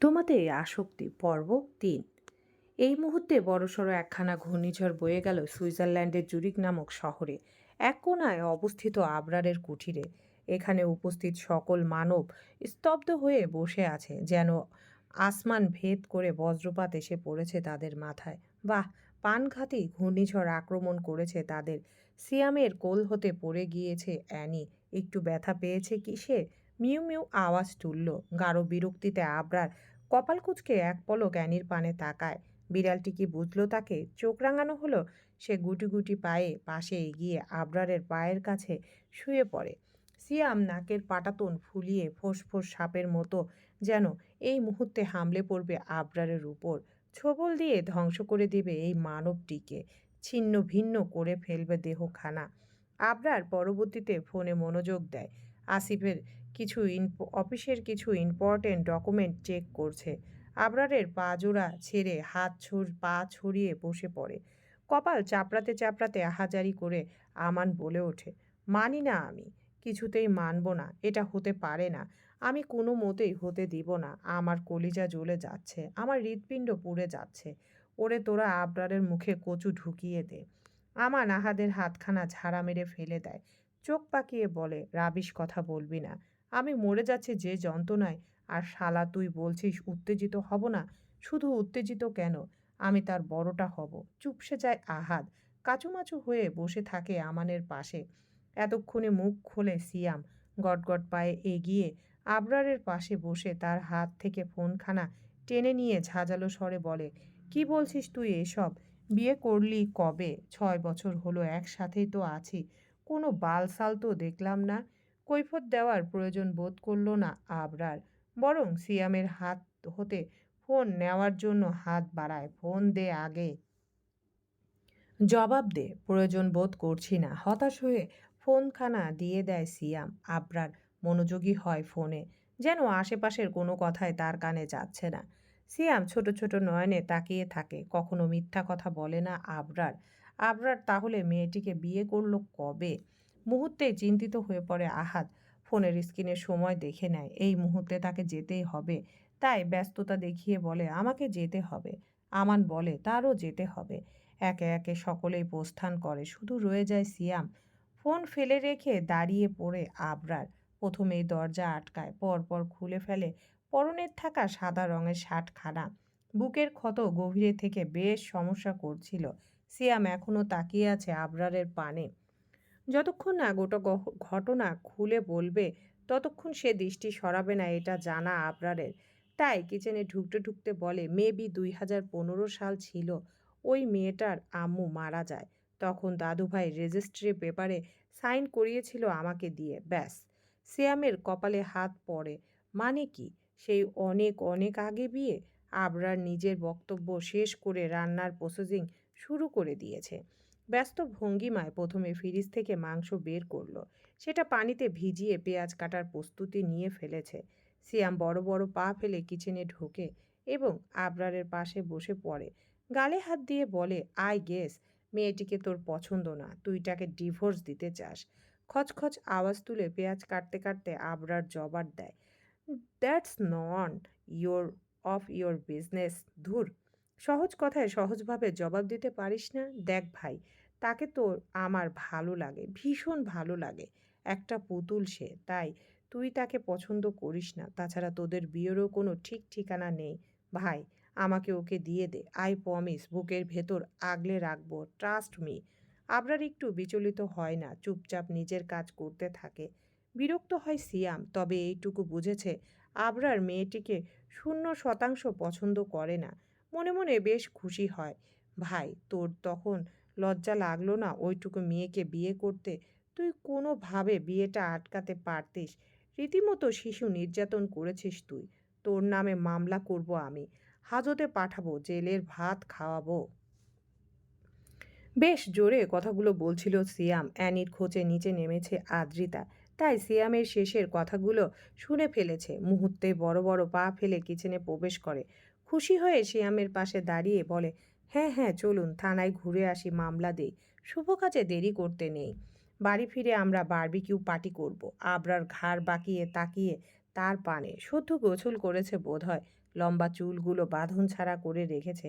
তোমাতে আসক্তি পর্ব তিন। এই মুহূর্তে বড়সড় একখানা ঘূর্ণিঝড় বয়ে গেল সুইজারল্যান্ডের জুরিক নামক শহরে, এক কোনায় অবস্থিত আবরারের কুঠিরে। এখানে উপস্থিত সকল মানব স্তব্ধ হয়ে বসে আছে, যেন আসমান ভেদ করে বজ্রপাত এসে পড়েছে তাদের মাথায়। বাহ, পানঘাতি ঘূর্ণিঝড় আক্রমণ করেছে তাদের। সিয়ামের কোল হতে পড়ে গিয়েছে অ্যানি। একটু ব্যথা পেয়েছে কিসে? মিউ মিউ আওয়াজ তুলল। গাঢ় বিরক্তিতে আবরার কপাল কুচকে এক পলক অ্যানির পানে তাকায়। বিড়ালটি কি বুঝলো তাকে? চোখ রাঙানো হলো? সে গুটি গুটি পায়ে পাশে এগিয়ে আবরারের পায়ের কাছে শুয়ে পড়ে। সিয়াম নাকের পাটাতন ফুলিয়ে ফোঁস সাপের মতো যেন এই মুহূর্তে হামলে পড়বে আবরারের উপর। ছোবল দিয়ে ধ্বংস করে দেবে এই মানবটিকে। ছিন্ন ভিন্ন করে ফেলবে দেহখানা। আবরার পরবর্তীতে ফোনে মনোযোগ দেয়। আসিফের কিছু অফিসের কিছু ইম্পর্টেন্ট ডকুমেন্ট চেক করছে। আবরারের পা জোড়া ছেড়ে হাত ছুর পা ছড়িয়ে বসে পড়ে। কপাল চাপড়াতে চাপড়াতে আহাজারি করে আমান বলে ওঠে, মানি না আমি, কিছুতেই মানব না, এটা হতে পারে না, আমি কোনো মতেই হতে দিব না, আমার কলিজা জ্বলে যাচ্ছে, আমার হৃৎপিণ্ড পুড়ে যাচ্ছে, ওরে তোরা আবরারের মুখে কচু ঢুকিয়ে দে। আমার আহাদের হাতখানা ঝাড়া মেরে ফেলে দেয়, চোখ পাকিয়ে বলে, রাবিশ কথা বলবি না। আমি মরে যাচ্ছি যে যন্ত্রণায়। আর শালা, তুই বলছিস উত্তেজিত হব না। শুধু উত্তেজিত কেন? আমি তার বড়টা হব। চুপসে যায় আহাদ। কাচুমাচু হয়ে বসে থাকে আমানের পাশে। এতক্ষণে মুখ খোলে সিয়াম। গটগট পায়ে এগিয়ে আবরারের পাশে বসে তার হাত থেকে ফোনখানা টেনে নিয়ে ঝাঁঝালো স্বরে বলে, কি বলছিস তুই এসব? বিয়ে করলি কবে? ছয় বছর হলো, একসাথেই তো আছি। কোনো বালসাল তো দেখলাম না। কৈফত দেওয়ার প্রয়োজন বোধ করল না আবরার, বরং সিয়ামের হাত হতে ফোন নেওয়ার জন্য হাত বাড়ায়। ফোন দে আগে। জবাব দে, প্রয়োজন বোধ করছি না। হতাশ হয়ে ফোনখানা দিয়ে দেয় সিয়াম। আবরার মনোযোগী হয় ফোনে, যেন আশেপাশের কোনো কথাই তার কানে যাচ্ছে না। সিয়াম ছোট ছোট নয়নে তাকিয়ে থাকে, কখনো মিথ্যা কথা বলে না আবরার। আবরার তাহলে মেয়েটিকে বিয়ে করল কবে? মুহূর্তে চিন্তিত হয়ে পড়ে আহাদ ফোনের স্ক্রিনে সময় দেখে নেয়, এই মুহূর্তে তাকে যেতেই হবে। তাই ব্যস্ততা দেখিয়ে বলে, আমাকে যেতে হবে। আমান বলে, তারও যেতে হবে। একে একে সকলেই প্রস্থান করে, শুধু রয়ে যায় সিয়াম। ফোন ফেলে রেখে দাঁড়িয়ে পড়ে আবরার। প্রথমেই দরজা আটকায়, পরপর খুলে ফেলে। পরনের থাকা সাদা রঙের শার্টখানা। বুকের ক্ষত গভীরে থেকে বেশ সমস্যা করছিল। সিয়াম এখনও তাকিয়ে আছে আবরারের পানে। যতক্ষণ না গোটা ঘটনা খুলে বলবে, ততক্ষণ সে দৃষ্টি সরাবে না এটা জানা আবরারের। তাই কিচেনে ঢুকতে ঢুকতে বলে, মেবি দুই হাজার পনেরো সাল ছিল, ওই মেয়েটার আম্মু মারা যায়। তখন দাদুভাই রেজিস্ট্রি পেপারে সাইন করিয়েছিল আমাকে দিয়ে, ব্যাস। সিয়ামের কপালে হাত পড়ে। মানে কি? সেই অনেক অনেক আগে বিয়ে? আবরার নিজের বক্তব্য শেষ করে রান্নার প্রসেসিং শুরু করে দিয়েছে। ব্যস্ত ভঙ্গিমায় প্রথমে ফ্রিজ থেকে মাংস বের করল। সেটা পানিতে ভিজিয়ে পেঁয়াজ কাটার প্রস্তুতি নিয়ে ফেলেছে। সিয়াম বড় বড় পা ফেলে কিচেনে ঢোকে এবং আবরারের পাশে বসে পড়ে। গালে হাত দিয়ে বলে, আই গেস, মেয়েটিকে তোর পছন্দ না, তুই তাকে ডিভোর্স দিতে চাস। খচখচ আওয়াজ তুলে পেঁয়াজ কাটতে কাটতে আবরার জবাব দেয়, that's none your, of your business, ধুর। সহজ কথায় সহজভাবে জবাব দিতে পারিস না? দেখ ভাই তাকে তো আমার ভালো লাগে, ভীষণ ভালো লাগে। একটা পুতুল সে, তাই তুই তাকে পছন্দ করিস না। তাছাড়া তোদের বিয়েরও কোনো ঠিক ঠিকানা নেই। ভাই, আমাকে ওকে দিয়ে দে। আই প্রমিস বুকের ভেতর আগলে রাখব। ট্রাস্ট মি আবরার একটু বিচলিত হয় না, চুপচাপ নিজের কাজ করতে থাকে। বিরক্ত হয় সিয়াম, তবে এইটুকু বুঝেছে আবরার মেয়েটিকে শূন্য শতাংশ পছন্দ করে না। মনে মনে বেশ খুশি হয়। ভাই, তোর তখন লজ্জা লাগল না ওইটুকু মেয়েকে বিয়ে করতে? তুই কোনোভাবে বিয়েটা আটকাতে পারতিস? রীতিমতো শিশু নির্যাতন করেছিস তুই। তোর নামে মামলা করব আমি। হাজতে পাঠাবো, জেলের ভাত খাওয়াবো। বেশ জোরে কথাগুলো বলছিল সিয়াম। অ্যানির খোঁজে নিচে নেমেছে আদ্রিতা। তাই সিয়ামের শেষের কথাগুলো শুনে ফেলেছে। মুহূর্তে বড় বড় পা ফেলে কিচেনে প্রবেশ করে। খুশি হয়ে সিয়ামের পাশে দাঁড়িয়ে বলে হ্যাঁ হ্যাঁ চলুন থানায় ঘুরে আসি মামলা দেই। শুভ কাজে দেরি করতে নেই। বাড়ি ফিরে আমরা বারবিকিউ পার্টি করব। আবরার ঘাড় বাঁকিয়ে তাকিয়ে তার পানে শুদ্ধ গোছল করেছে বোধহয়। লম্বা চুলগুলো বাঁধন ছাড়া করে রেখেছে।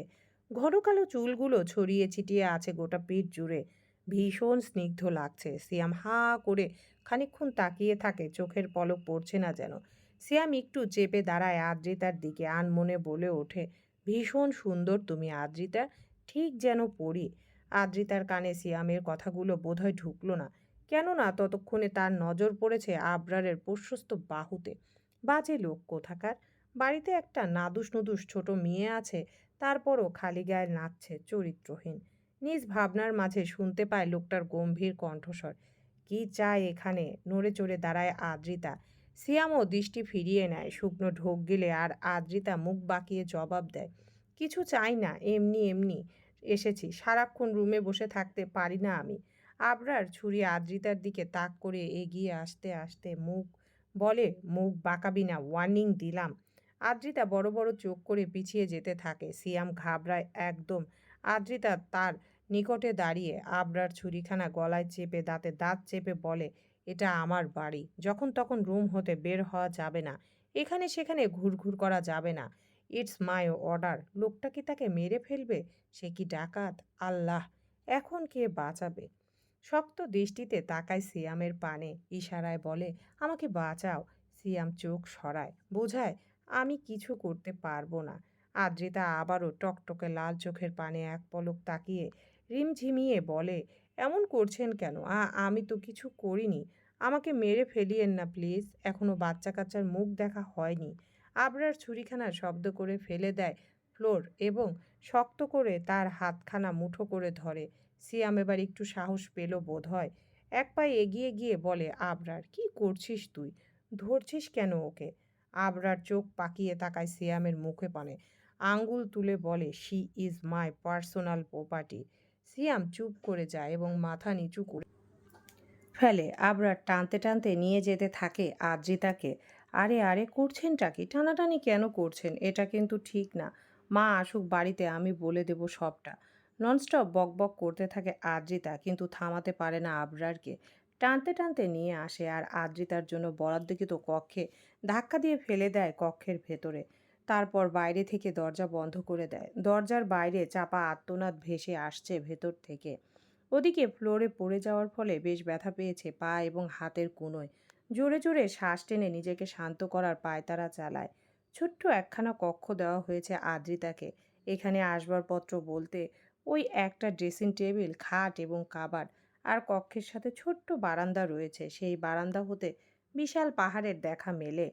ঘন কালো চুলগুলো ছড়িয়ে ছিটিয়ে আছে গোটা পিঠ জুড়ে। ভীষণ স্নিগ্ধ লাগছে। সিয়াম হা করে খানিকক্ষণ তাকিয়ে থাকে, চোখের পলক পড়ছে না যেন। সিয়াম একটু চেপে দাঁড়ায় আদ্রিতার দিকে, আনমনে বলে ওঠে ভীষণ সুন্দর তুমি, আদ্রিতা। ঠিক যেন পড়ি। আদ্রিতার কানে সিয়ামের কথাগুলো বোধহয় ঢুকলো না। কেননা ততক্ষণে তার নজর পড়েছে আবরারের প্রশস্ত বাহুতে। বাজে লোক কোথাকার? বাড়িতে একটা নাদুস নুদুস ছোট মেয়ে আছে, তারপরও খালি গায়ে নাচছে, চরিত্রহীন। নিজ ভাবনার মাঝে শুনতে পায় লোকটার গম্ভীর কণ্ঠস্বর। কি চায় এখানে? নড়ে চড়ে দাঁড়ায় আদ্রিতা। সিয়ামও দৃষ্টি ফিরিয়ে নেয়। শুকনো ঢোক গেলে আর আদ্রিতা মুখ বাঁকিয়ে জবাব দেয়, কিছু চাই না, এমনি এমনি, এসেছি। সারাক্ষণ রুমে বসে থাকতে পারি না আমি। আবরার ছুরি আদ্রিতার দিকে তাক করে এগিয়ে আসতে আসতে মুখ বলে, মুখ বাঁকাবি না ওয়ার্নিং দিলাম। আদ্রিতা বড় বড় চোখ করে পিছিয়ে যেতে থাকে। সিয়াম ঘাবড়ায় একদম। আদ্রিতা তার নিকটে দাঁড়িয়ে আবরার ছুরিখানা গলায় চেপে, দাঁতে দাঁত চেপে বলে এটা আমার বাড়ি। যখন তখন রুম হতে বের হওয়া যাবে না। এখানে সেখানে ঘুরঘুর করা যাবে না। It's my order. লোকটা কি তাকে মেরে ফেলবে? সে কি ডাকাত? আল্লাহ, এখন কে বাঁচাবে? শক্ত দৃষ্টিতে তাকায় সিয়ামের পানে। ইশারায় বলে, আমাকে বাঁচাও। সিয়াম চোখ সরায়। বোঝায়, আমি কিছু করতে পারব না। আদ্রিতা আবারও টকটকে লাল চোখের পানে এক পলক তাকিয়ে রিমঝিমিয়ে বলে এমন করছেন কেন? আমি তো কিছু করিনি। আমাকে মেরে ফেলিয়েন না, প্লিজ। এখনও বাচ্চা কাচ্চার মুখ দেখা হয়নি। আবরার ছুরিখানা শব্দ করে ফেলে দেয় ফ্লোর এবং শক্ত করে তার হাতখানা মুঠো করে ধরে। সিয়াম এবার একটু সাহস পেল বোধ হয় এক পায়ে এগিয়ে গিয়ে বলে, আবরার, কি করছিস তুই? ধরছিস কেন ওকে? আবরার চোখ পাকিয়ে তাকায় সিয়ামের মুখে পানে। আঙ্গুল তুলে বলে she is my personal property Siam চুপ করে যায় এবং মাথা নিচু করে ফেলে। আবরার টানতে টানতে নিয়ে যেতে থাকে আদ্রিতাকে। আরে আরে, করছেনটা কি? টানাটানি কেন করছেন? এটা কিন্তু ঠিক না। মা আসুক বাড়িতে, আমি বলে দেব সবটা। ননস্টপ বকবক করতে থাকে আদ্রিতা, কিন্তু থামাতে পারে না আবরারকে। টানতে টানতে নিয়ে আসে আর আদ্রিতার জন্য বরাদ্দকৃত কক্ষে ধাক্কা দিয়ে ফেলে দেয় কক্ষের ভেতরে। তারপর বাইরে থেকে দরজা বন্ধ করে দেয়। দরজার বাইরে চাপা আত্মনাদ ভেসে আসছে ভেতর থেকে। ওদিকে ফ্লোরে পড়ে যাওয়ার ফলে বেশ ব্যথা পেয়েছে পা এবং হাতের কোনোয়। জোরে জোরে শ্বাস টেনে নিজেকে শান্ত করার পায়তারা চালায়। ছোট্ট একখানা কক্ষ দেওয়া হয়েছে আদ্রিতাকে। এখানে আসবাবপত্র বলতে ওই একটা ড্রেসিং টেবিল, খাট এবং কাবার। আর কক্ষের সাথে ছোট্ট বারান্দা রয়েছে। সেই বারান্দা হতে বিশাল পাহাড়ের দেখা মেলে।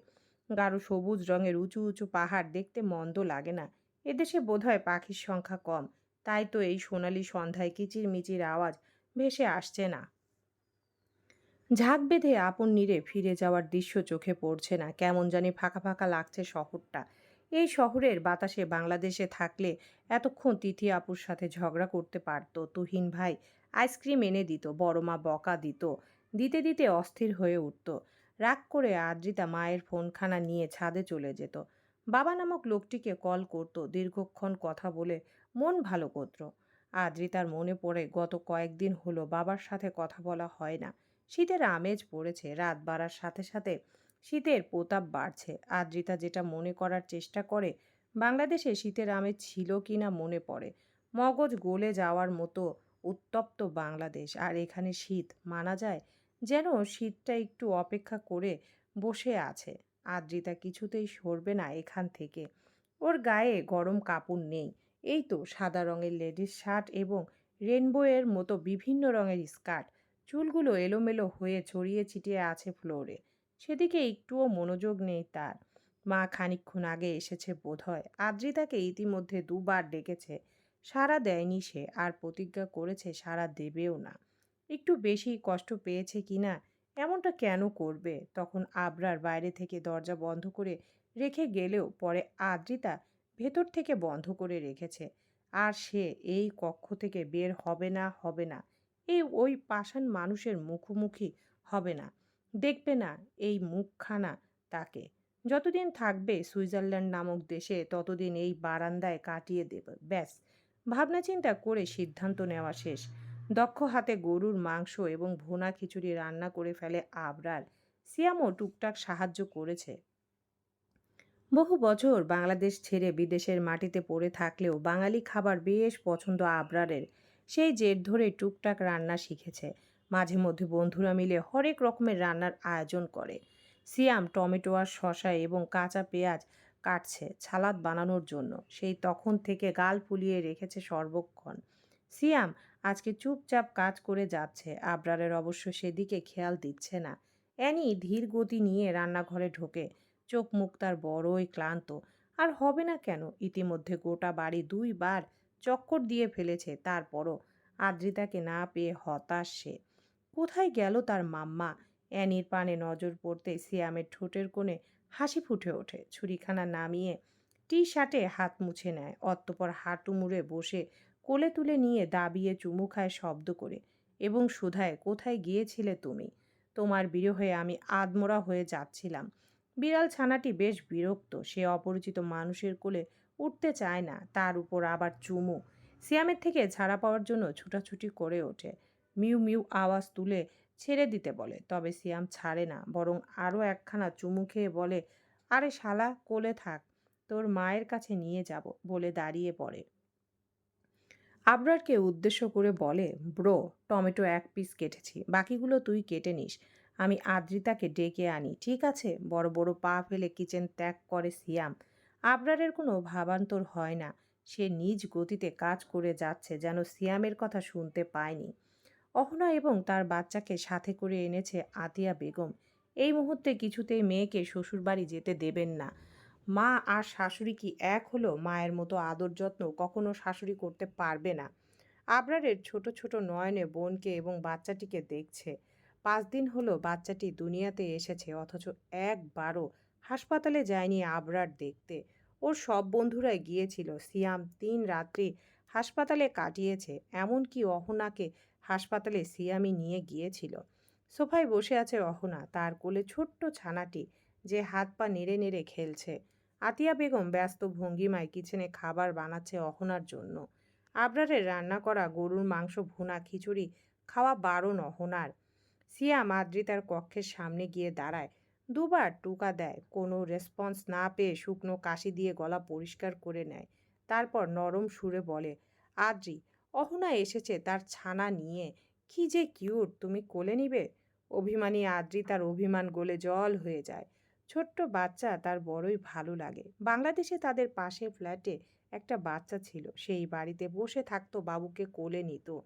গাঢ় সবুজ রঙের উঁচু উঁচু পাহাড় দেখতে মন্দ লাগে না। এদেশে বোধহয় পাখির সংখ্যা কম। তাই তো এই সোনালি সন্ধ্যায় কিচিরমিচির আওয়াজ ভেসে আসছে না। ঝাঁক বেঁধে আপন নীরে ফিরে যাওয়ার দৃশ্য চোখে পড়ছে না। কেমন জানি ফাঁকা ফাঁকা লাগছে শহরটা। এই শহরের বাতাসে বাংলাদেশে থাকলে এতক্ষণ তিথি আপুর সাথে ঝগড়া করতে পারতো। তুহিন ভাই, আইসক্রিম এনে দিত, বড় মা বকা দিত। দিতে দিতে অস্থির হয়ে উঠত। রাগ করে আদ্রিতা মায়ের ফোনখানা নিয়ে ছাদে চলে যেত। বাবা নামক লোকটিকে কল করত দীর্ঘক্ষণ কথা বলে, মন ভালো করত আদ্রিতার মনে পড়ে, গত কয়েকদিন হলো বাবার সাথে কথা বলা হয় না। শীতের আমেজ পড়েছে, রাত বাড়ার সাথে সাথে শীতের প্রতাপ বাড়ছে। আদ্রিতা যেটা মনে করার চেষ্টা করে, বাংলাদেশে শীতের আমেজ ছিল কি না মনে পড়ে। মগজ গলে যাওয়ার মতো উত্তপ্ত বাংলাদেশ, আর এখানে শীত মানা যায় যেন শীতটা একটু অপেক্ষা করে বসে আছে। আদ্রিতা কিছুতেই সরবে না এখান থেকে। ওর গায়ে গরম কাপড় নেই। এই তো সাদা রঙের লেডিস শার্ট এবং রেনবোয়ের মতো বিভিন্ন রঙের স্কার্ট। চুলগুলো এলোমেলো হয়ে ছড়িয়ে ছিটিয়ে আছে ফ্লোরে। সেদিকে একটুও মনোযোগ নেই তার। মা খানিকক্ষণ আগে এসেছে বোধহয়। আদ্রিতাকে ইতিমধ্যে দুবার ডেকেছে। সারা দেয়নি সে। আর প্রতিজ্ঞা করেছে সারা দেবেও না। একটু বেশি কষ্ট পেয়েছে কি না? এমনটা কেন করবে? তখন আবরার বাইরে থেকে দরজা বন্ধ করে রেখে গেলেও পরে আদ্রিতা ভেতর থেকে বন্ধ করে রেখেছে। আর সে এই কক্ষ থেকে বের হবে না হবে না। এই ওই পাষাণ মানুষের মুখোমুখি হবে না। দেখবে না এই মুখখানা তাকে। যতদিন থাকবে সুইজারল্যান্ড নামক দেশে ততদিন এই বারান্দায় কাটিয়ে দেবে। ব্যাস। ভাবনা চিন্তা করে সিদ্ধান্ত নেওয়া শেষ। দক্ষ হাতে গরুর মাংস এবং ভুনা খিচুড়ি রান্না করে ফেলে আবরার। সিয়ামও টুকটাক সাহায্য করেছে। বহু বছর বাংলাদেশ ছেড়ে বিদেশের মাটিতে পড়ে থাকলেও বাঙালি খাবার বেশ পছন্দ আবরারের। সেই জেদ ধরে টুকটাক রান্না শিখেছে। মাঝে মধ্যে বন্ধুরা মিলে হরেক রকমের রান্নার আয়োজন করে। সিয়াম টমেটো আর শশা এবং কাঁচা পেঁয়াজ কাটছে ছালাদ বানানোর জন্য। সেই তখন থেকে গাল ফুলিয়ে রেখেছে সর্বক্ষণ। সিয়াম আজকে চুপচাপ কাজ করে যাচ্ছে। আবরারের অবশ্য সেদিকে খেয়াল দিচ্ছে না। অ্যানি ধীর গতি নিয়ে রান্নাঘরে ঢোকে। চোখ মুখ তার বড়ই ক্লান্ত। আর হবে না কেন, ইতিমধ্যে গোটা বাড়ি দুইবার চক্কর দিয়ে ফেলেছে, তারপরও আদ্রিতাকে না পেয়ে হতাশ সে। কোথায় গেল তার মাম্মা? অ্যানির পানে নজর পড়তে সিয়ামের ঠোঁটের কোণে হাসি ফুটে ওঠে। ছুরিখানা নামিয়ে টি শার্টে হাত মুছে নেয়। অতঃপর হাঁটু মুড়ে বসে কোলে তুলে নিয়ে দাবিয়ে চুমু খায় শব্দ করে এবং সুধায়, কোথায় গিয়েছিলে তুমি? তোমার বিরহে আমি আদমোরা হয়ে যাচ্ছিলাম। বিড়াল ছানাটি বেশ বিরক্ত। সে অপরিচিত মানুষের কোলে উঠতে চায় না। তার উপর আবার চুমু। সিয়ামের থেকে ছাড়া পাওয়ার জন্য ছুটাছুটি করে ওঠে। মিউ মিউ আওয়াজ তুলে ছেড়ে দিতে বলে। তবে সিয়াম ছাড়ে না, বরং আরও একখানা চুমু খেয়ে বলে, আরে শালা, কোলে থাক। তোর মায়ের কাছে নিয়ে যাব বলে দাঁড়িয়ে পড়ে। আবরারকে উদ্দেশ্য করে বলে, ব্রো, টমেটো এক পিস কেটেছি, বাকিগুলো তুই কেটে নিস। আমি আদ্রিতাকে ডেকে আনি, ঠিক আছে? বড় বড় পা ফেলে কিচেন ত্যাগ করে সিয়াম। আবরারের কোনো ভাবান্তর হয় না। সে নিজ গতিতে কাজ করে যাচ্ছে যেন সিয়ামের কথা শুনতে পায়নি। অহনা এবং তার বাচ্চাকে সাথে করে এনেছে আতিয়া বেগম। এই মুহূর্তে কিছুতেই মেয়েকে শ্বশুরবাড়ি যেতে দেবেন না। মা আর শাশুড়ি কি এক হলো? মায়ের মতো আদর যত্ন কখনো শাশুড়ি করতে পারবে না। আবরারের ছোট ছোট নয়নে বোনকে এবং বাচ্চাটিকে দেখছে। পাঁচ দিন হলো বাচ্চাটি দুনিয়াতে এসেছে, অথচ একবারও হাসপাতালে যায়নি আবরার দেখতে। ওর সব বন্ধুরাই গিয়েছিল। সিয়াম তিন রাত্রি হাসপাতালে কাটিয়েছে। এমনকি অহনাকে হাসপাতালে সিয়ামই নিয়ে গিয়েছিল। সোফায় বসে আছে অহনা। তার কোলে ছোট্ট ছানাটি যে হাত পা নেড়ে নেড়ে খেলছে। আতিয়া বেগম ব্যস্ত ভঙ্গিমায় কিচেনে খাবার বানাচ্ছে অহনার জন্য। আবরারের রান্না করা গরুর মাংস, ভুনা, খিচুড়ি খাওয়া বারণ অহনার। সিয়াম আদ্রিতার কক্ষের সামনে গিয়ে দাঁড়ায়। দুবার টুকা দেয়, কোনো রেসপন্স না পেয়ে শুকনো কাশি দিয়ে গলা পরিষ্কার করে নেয়। তারপর নরম সুরে বলে, আদ্রি, অহনা এসেছে তার ছানা নিয়ে। কি যে কিউট, তুমি কোলে নিবে? অভিমানী আদ্রি তার অভিমান গলে জল হয়ে যায়। ছোট্ট বাচ্চা তার বড়ই ভালো লাগে। বাংলাদেশে তাদের পাশে ফ্ল্যাটে একটা বাচ্চা ছিল। সেই বাড়িতে বসে থাকতো, বাবুকে কোলে নিত।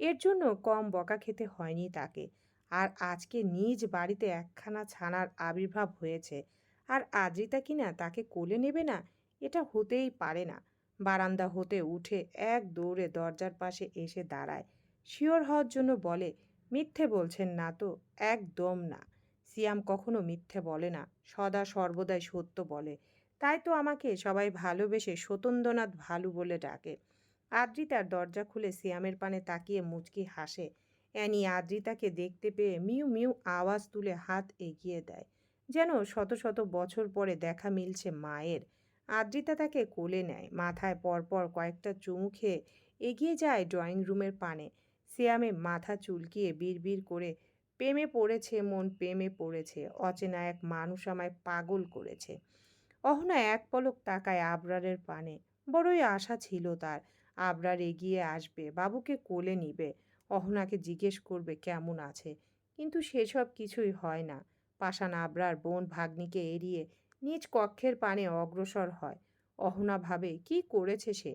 এর জন্য কম বকা খেতে হয়নি তাকে। আর আজকে নিজ বাড়িতে একখানা ছানার আবির্ভাব হয়েছে। আর আদ্রিতা কিনা তাকে কোলে নেবে না? এটা হতেই পারে না। বারান্দা হতে উঠে এক দৌড়ে দরজার পাশে এসে দাঁড়ায়। শিওর হওয়ার জন্য বলে, মিথ্যে বলছেন না তো? একদম না। সিয়াম কখনো মিথ্যে বলে না, সদা সর্বদাই সত্য বলে। তাই তো আমাকে সবাই ভালোবেসে সতন্দ্রনাথ ভালু বলে ডাকে। আদ্রিতার দরজা খুলে সিয়ামের পানে তাকিয়ে মুচকি হাসে। অ্যানি আদ্রিতাকে দেখতে পেয়ে মিউ মিউ আওয়াজ তুলে হাত এগিয়ে দেয়। যেন শত শত বছর পরে দেখা মিলছে মায়ের। আদ্রিতা তাকে কোলে নেয়, মাথায় পরপর কয়েকটা চুমু খেয়ে এগিয়ে যায় ড্রয়িং রুমের পানে। সিয়ামে মাথা চুলকিয়ে বিড়বিড় করে প্রেমে পড়েছে মন প্রেমে পড়েছে, অচেনা এক মানুষ আমায় পাগল করেছে। অহনা এক পলক তাকায় আবরারের পানে, বড়ই আশা ছিল তার, আবরার এগিয়ে আসবে, বাবুকে কোলে নিবে। অহনাকে জিজ্ঞেস করবে কেমন আছে, কিন্তু সেসব কিছুই হয় না। পাষাণ আবরার বোন ভাগ্নিকে এড়িয়ে নিজ কক্ষের পানে অগ্রসর হয়। অহনা ভাবে, কি করেছে সে?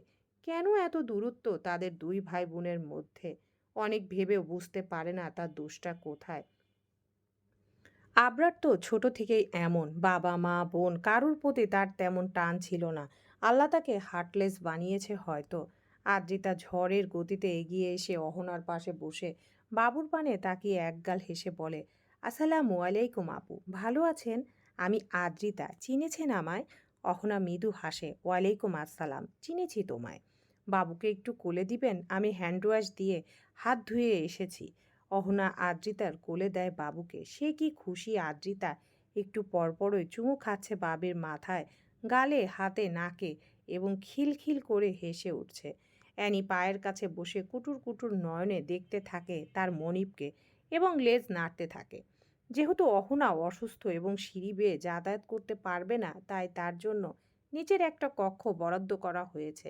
কেন এত দূরত্ব তাদের দুই ভাই বোনের মধ্যে? অনেক ভেবেও বুঝতে পারে না তার দোষটা কোথায়। আবরার তো ছোট থেকেই এমন, বাবা, মা, বোন, কারুর প্রতি তার তেমন টান ছিল না। আল্লাহ তাকে হার্টলেস বানিয়েছে হয়তো। আদ্রিতা ঝড়ের গতিতে এগিয়ে এসে অহনার পাশে বসে বাবুর পানে তাকিয়ে একগাল হেসে বলে, আসসালামু আলাইকুম আপু, ভালো আছেন? আমি আদ্রিতা, চিনেছেন আমায়? অহনা মৃদু হাসে, ওয়ালাইকুম আসসালাম, চিনেছি তোমায়। বাবুকে একটু কোলে দিবেন? আমি হ্যান্ড ওয়াশ দিয়ে হাত ধুয়ে এসেছি। অহনা আদ্রিতার কোলে দেয় বাবুকে। সে কি খুশি আদ্রিতা? একটু পরপরই চুমু খাচ্ছে বাবের মাথায়, গালে, হাতে, নাকে এবং খিলখিল করে হেসে উঠছে। অ্যানি পায়ের কাছে বসে কুটুর কুটুর নয়নে দেখতে থাকে তার মনিবকে এবং লেজ নাড়তে থাকে। যেহেতু অহনা অসুস্থ এবং সিঁড়ি বেয়ে যাতায়াত করতে পারবে না, তাই তার জন্য নিচের একটা কক্ষ বরাদ্দ করা হয়েছে।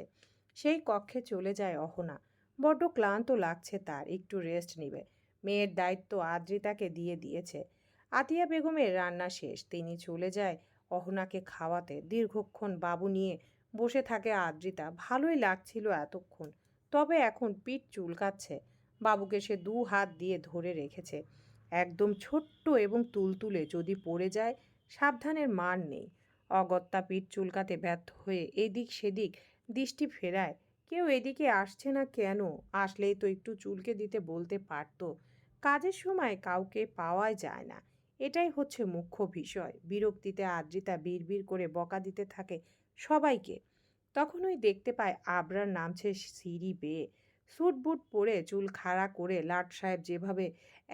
সেই কক্ষে চলে যায় অহনা। বড্ড ক্লান্ত লাগছে তার, একটু রেস্ট নিবে। মেয়ের দায়িত্ব আদ্রিতাকে দিয়ে দিয়েছে। আতিয়া বেগমের রান্না শেষ। তিনি চলে যায় অহনাকে খাওয়াতে। দীর্ঘক্ষণ বাবু নিয়ে বসে থাকে আদ্রিতা। ভালোই লাগছিল এতক্ষণ। তবে এখন পিঠ চুলকাচ্ছে। বাবুকে সে দু হাত দিয়ে ধরে রেখেছে। একদম ছোট্ট এবং তুলতুলে যদি পড়ে যায়, সাবধানের মান নেই। অগত্যা পিঠ চুলকাতে ব্যর্থ হয়ে এদিক সেদিক দৃষ্টি ফেরায় কেউ এদিকে আসছে না কেন? আসলেই তো একটু চুলকে দিতে বলতে পারতো। কাজের সময় কাউকে পাওয়াই যায় না। এটাই হচ্ছে মুখ্য বিষয়। বিরক্তিতে আদ্রিতা বিড়বিড় করে বকা দিতে থাকে সবাইকে। তখনই দেখতে পায় আবরার নামছে সিঁড়ি বেয়ে। স্যুট বুট পরে চুল খাড়া করে লাট সাহেব যেভাবে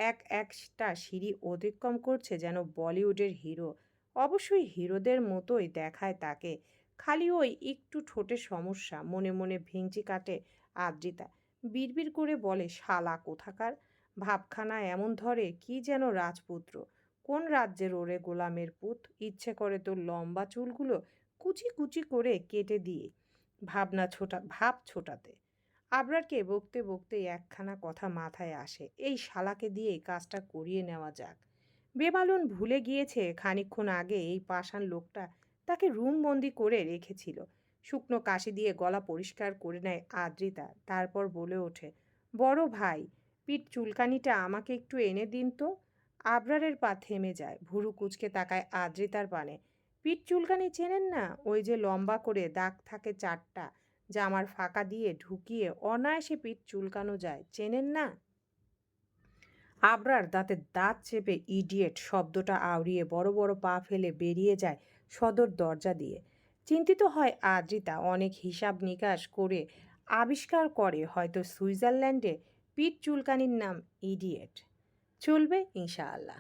এক একটা সিঁড়ি অতিক্রম করছে যেন বলিউডের হিরো। অবশ্যই হিরোদের মতোই দেখায় তাকে। খালি ওই একটু ঠোঁটে সমস্যা, মনে মনে ভেঙচি কাটে আদ্রিতা। বিড়বিড় করে বলে, শালা কোথাকার? ভাবখানা এমন ধরে, কি যেন রাজপুত্র। কোন রাজ্যের ওরে গোলামের পুত? ইচ্ছে করে তোর লম্বা চুলগুলো কুচি কুচি করে কেটে দিয়ে। ভাবনা ছোটা, ভাব ছোটাতে। আবরারকে বকতে বকতে একখানা কথা মাথায় আসে, এই শালাকে দিয়ে কাজটা করিয়ে নেওয়া যাক। বেমালুন ভুলে গিয়েছে, খানিকক্ষণ আগে এই পাষাণ লোকটা তাকে রুমবন্দি করে রেখেছিল। শুকনো কাশি দিয়ে গলা পরিষ্কার করে নেয় আদ্রিতা, তারপর বলে ওঠে, বড় ভাই, পিঠ চুলকানিটা আমাকে একটু এনে দিন তো। আবরারের পা থেমে যায়, ভুরু কুচকে তাকায় আদ্রিতার পানে। পিঠ চুলকানি চেনেন না? ওই যে লম্বা করে দাগ থাকে চারটা, যা আমার ফাঁকা দিয়ে ঢুকিয়ে অনায়াসে পিঠ চুলকানো যায়, চেনেন না? আবরার দাঁতে দাঁত চেপে ইডিয়েট শব্দটা আওড়িয়ে বড় বড় পা ফেলে বেরিয়ে যায় সদর দরজা দিয়ে। চিন্তিত হয় আদ্রিতা অনেক হিসাব নিকাশ করে আবিষ্কার করে হয়তো সুইজারল্যান্ডে পিট চুলকানির নাম ইডিয়েট। চলবে ইনশাআল্লাহ।